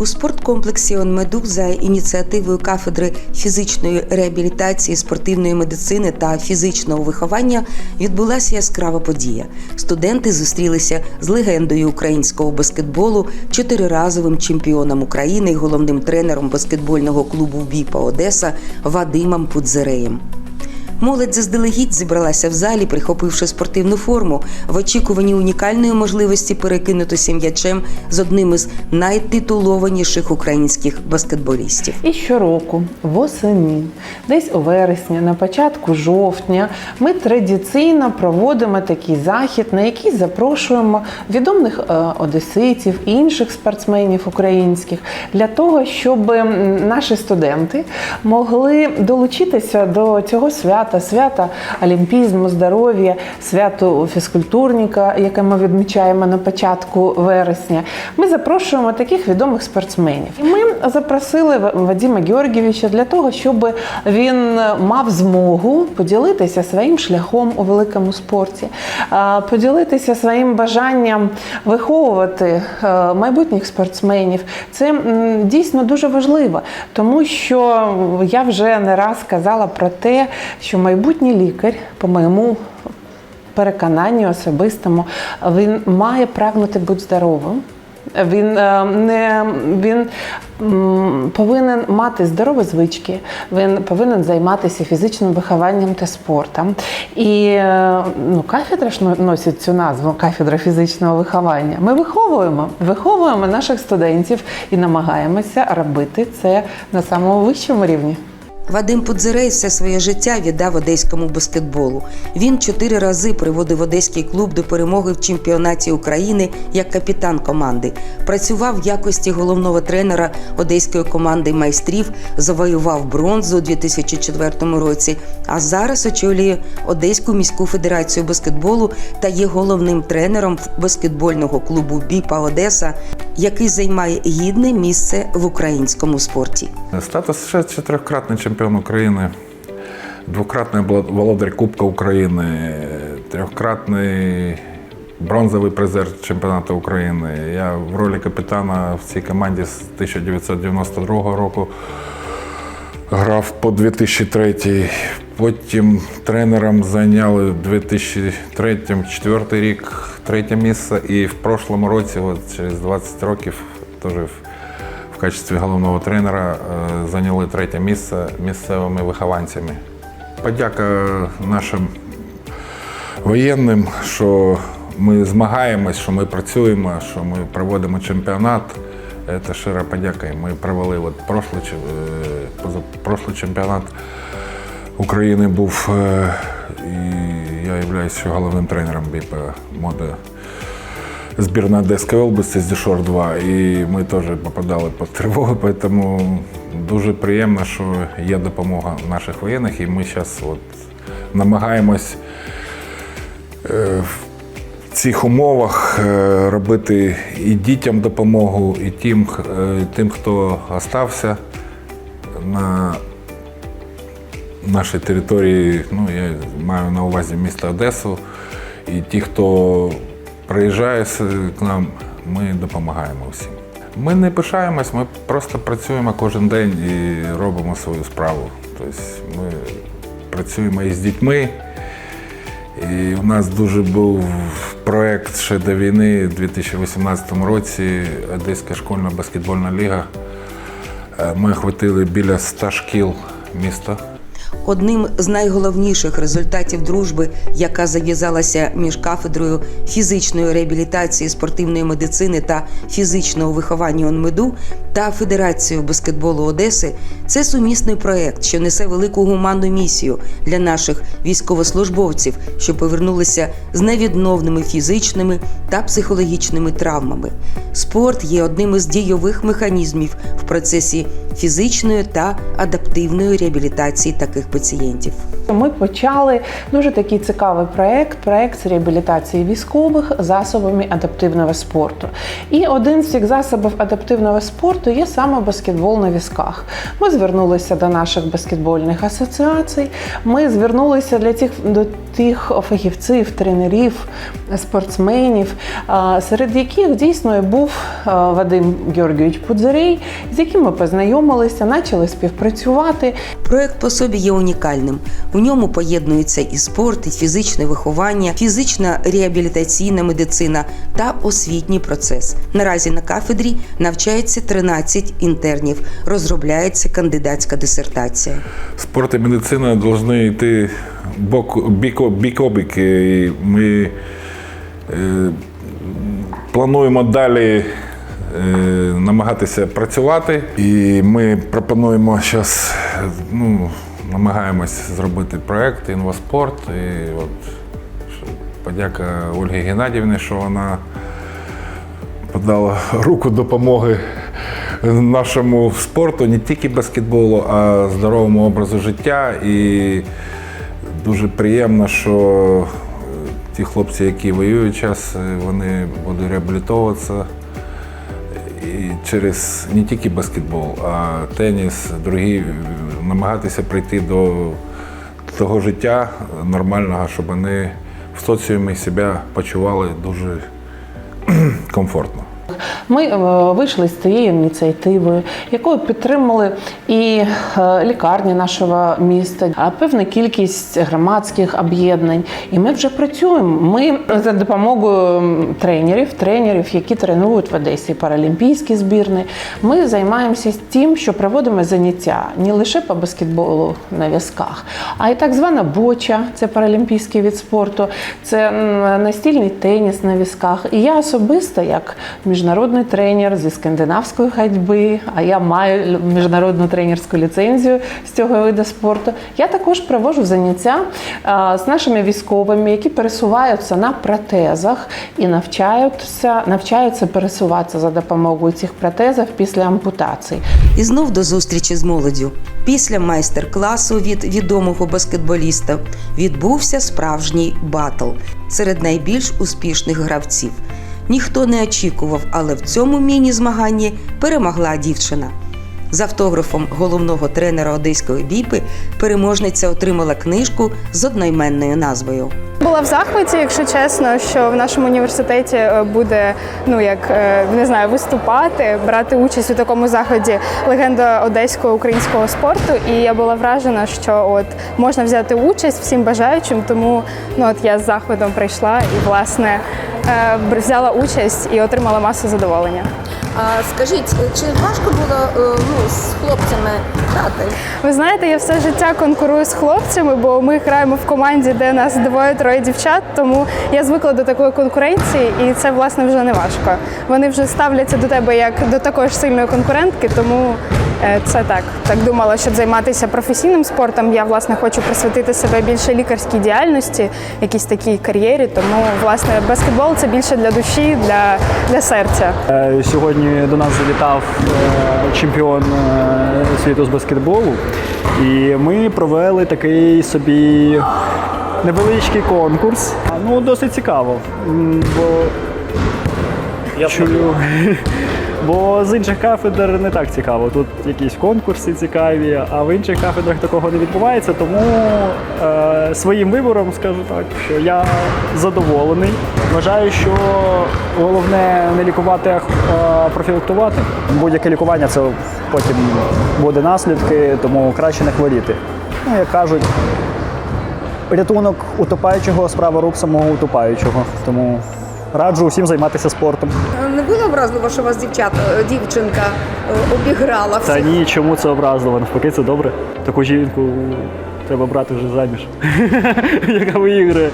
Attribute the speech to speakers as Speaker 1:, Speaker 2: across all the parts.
Speaker 1: У спорткомплексі «Онмеду» за ініціативою кафедри фізичної реабілітації, спортивної медицини та фізичного виховання відбулася яскрава подія. Студенти зустрілися з легендою українського баскетболу, чотириразовим чемпіоном України і головним тренером баскетбольного клубу Віпа Одеса Вадимом Пудзереєм. Молодь заздалегідь зібралася в залі, прихопивши спортивну форму, в очікуванні унікальної можливості перекинутися м'ячем з одним із найтитулованіших українських баскетболістів.
Speaker 2: І щороку, восени, десь у вересні, на початку жовтня, ми традиційно проводимо такий захід, на який запрошуємо відомих е, одеситів і інших спортсменів українських для того, щоб наші студенти могли долучитися до цього свята, свята олімпізму, здоров'я, святу фізкультурника, яке ми відмічаємо на початку вересня. Ми запрошуємо таких відомих спортсменів. І ми запросили Вадима Георгійовича для того, щоб він мав змогу поділитися своїм шляхом у великому спорті, поділитися своїм бажанням виховувати е, майбутніх спортсменів. Це дійсно дуже важливо, тому що я вже не раз казала про те, що майбутній лікар, по моєму переконанню особистому, він має прагнути бути здоровим. Він е, не він повинен мати здорові звички, він повинен займатися фізичним вихованням та спортом. І е, ну, кафедра ж носить цю назву кафедра фізичного виховання. Ми виховуємо, виховуємо наших студентів і намагаємося робити це на самому вищому рівні.
Speaker 1: Вадим Пудзерей все своє життя віддав одеському баскетболу. Він чотири рази приводив одеський клуб до перемоги в чемпіонаті України як капітан команди. Працював в якості головного тренера одеської команди майстрів, завоював бронзу у 2004 році. А зараз очолює Одеську міську федерацію баскетболу та є головним тренером баскетбольного клубу Біпа Одеса, який займає гідне місце в українському спорті.
Speaker 3: Статус ще чотирьохкратний чемпіон України, двократний володар Кубка України, трьохкратний бронзовий призер чемпіонату України. Я в ролі капітана в цій команді з 1992 року грав по 2003. Потім тренером зайняли 2003-2004 рік третє місце. І в прошлому році, от через 20 років, теж в, качестві головного тренера е, зайняли третє місце місцевими вихованцями. Подяка нашим воєнним, що ми змагаємось, що ми працюємо, що ми проводимо чемпіонат. Це щира подяка. Ми провели от прошлий, е, чемпіонат України був, е, і я являюсь головним тренером БІП мода збірна Одеської області з Дішор 2. І ми теж попадали під тривогу, тому дуже приємно, що є допомога наших воєнних, і ми зараз от намагаємось е, в цих умовах е, робити і дітям допомогу, і тим, е, тим хто остався на нашій території, ну я маю на увазі місто Одесу, і ті, хто приїжджає к нам, ми допомагаємо всім. Ми не пишаємось, ми просто працюємо кожен день і робимо свою справу. Тобто ми працюємо із дітьми. І у нас дуже був проєкт ще до війни, у 2018 році Одеська школьна баскетбольна ліга. Е, Ми охватили біля 100 шкіл міста.
Speaker 1: Одним з найголовніших результатів дружби, яка зав'язалася між кафедрою фізичної реабілітації, спортивної медицини та фізичного виховання ОНМЕДУ та Федерацією баскетболу Одеси, це сумісний проект, що несе велику гуманну місію для наших військовослужбовців, що повернулися з невідновними фізичними та психологічними травмами. Спорт є одним із дійових механізмів в процесі фізичної та адаптивної реабілітації таких пацієнтів.
Speaker 2: Ми почали дуже такий цікавий проект проект з реабілітації військових засобами адаптивного спорту. І один з цих засобів адаптивного спорту є саме баскетбол на візках. Ми звернулися до наших баскетбольних асоціацій. Ми звернулися для тих до тих фахівців, тренерів, спортсменів, серед яких дійсно був Вадим Георгійович Пудзарей, з яким ми познайомилися, почали співпрацювати.
Speaker 1: Проект по собі є унікальним. Ньому поєднуються і спорт, і фізичне виховання, фізична реабілітаційна медицина та освітній процес. Наразі на кафедрі навчається 13 інтернів, розробляється кандидатська дисертація.
Speaker 3: Спорт і медицина повинні йти бок, бік, бік об. І Ми е, плануємо далі е, намагатися працювати. І ми пропонуємо зараз, ну, намагаємось зробити проєкт інваспорт. І от подяка Ольгі Геннадівні, що вона подала руку допомоги нашому спорту, не тільки баскетболу, а здоровому образу життя. І дуже приємно, що ті хлопці, які воюють час, вони будуть реабілітовуватися. Через не тільки баскетбол, а теніс, другі, намагатися прийти до того життя нормального, щоб вони в соціумі себе почували дуже комфортно.
Speaker 2: Ми е, вийшли з цією ініціативою, якою підтримали і е, лікарні нашого міста, а певна кількість громадських об'єднань. І ми вже працюємо. Ми за допомогою тренерів, тренерів, які тренують в Одесі паралімпійські збірні. Ми займаємося тим, що проводимо заняття не лише по баскетболу на в'язках, а й так звана боча, це паралімпійський від спорту, це настільний теніс на візках. І я особисто, як міжнародний тренер зі скандинавської ходьби, а я маю міжнародну тренерську ліцензію з цього виду спорту. Я також проводжу заняття з нашими військовими, які пересуваються на протезах і навчаються, навчаються пересуватися за допомогою цих протезів після ампутації.
Speaker 1: І знов до зустрічі з молоддю. Після майстер-класу від відомого баскетболіста відбувся справжній батл серед найбільш успішних гравців. Ніхто не очікував, але в цьому міні-змаганні перемогла дівчина. З автографом головного тренера одеської біпи переможниця отримала книжку з одноіменною назвою.
Speaker 4: Була в захваті, якщо чесно, що в нашому університеті е, буде ну як е, не знаю, виступати, брати участь у такому заході легенда одеського українського спорту. І я була вражена, що от можна взяти участь всім бажаючим. Тому ну от я з захватом прийшла і власне взяла участь і отримала масу задоволення.
Speaker 5: А скажіть, чи важко було е, ну, з хлопцями грати?
Speaker 4: Ви знаєте, я все життя конкурую з хлопцями, бо ми граємо в команді, де нас двоє-троє дівчат. Тому я звикла до такої конкуренції, і це власне вже не важко. Вони вже ставляться до тебе як до такої ж сильної конкурентки, тому е, це так. Так думала, щоб займатися професійним спортом. Я власне хочу присвятити себе більше лікарській діяльності, якійсь такій кар'єрі. Тому власне баскетбол це більше для душі, для, для серця.
Speaker 6: Е, Сьогодні до нас завітав е, чемпіон світу з баскетболу, і ми провели такий собі невеличкий конкурс. Ну, досить цікаво. Бо я чую. Бо з інших кафедр не так цікаво. Тут якісь конкурси цікаві, а в інших кафедрах такого не відбувається. Тому е, своїм вибором скажу так, що я задоволений. Вважаю, що головне не лікувати, а е, профілактувати. Будь-яке лікування це потім буде наслідки, тому краще не хворіти. Ну, як кажуть, рятунок утопаючого справа рук самого утопаючого. Тому раджу усім займатися спортом.
Speaker 5: Образливо, що вас дівчата, е, дівчинка е, обіграла
Speaker 6: Та ні, чому це образливо? Навпаки, це добре. Таку жінку треба брати вже заміж, яка виіграє.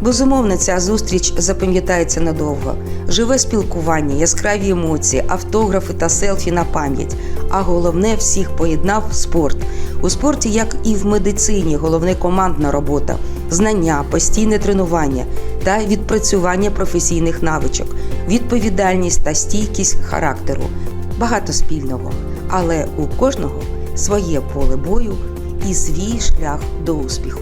Speaker 1: Безумовно, ця зустріч запам'ятається надовго. Живе спілкування, яскраві емоції, автографи та селфі на пам'ять. А головне всіх поєднав спорт. У спорті, як і в медицині, головне командна робота, знання, постійне тренування та відпрацювання професійних навичок, відповідальність та стійкість характеру. Багато спільного, але у кожного своє поле бою і свій шлях до успіху.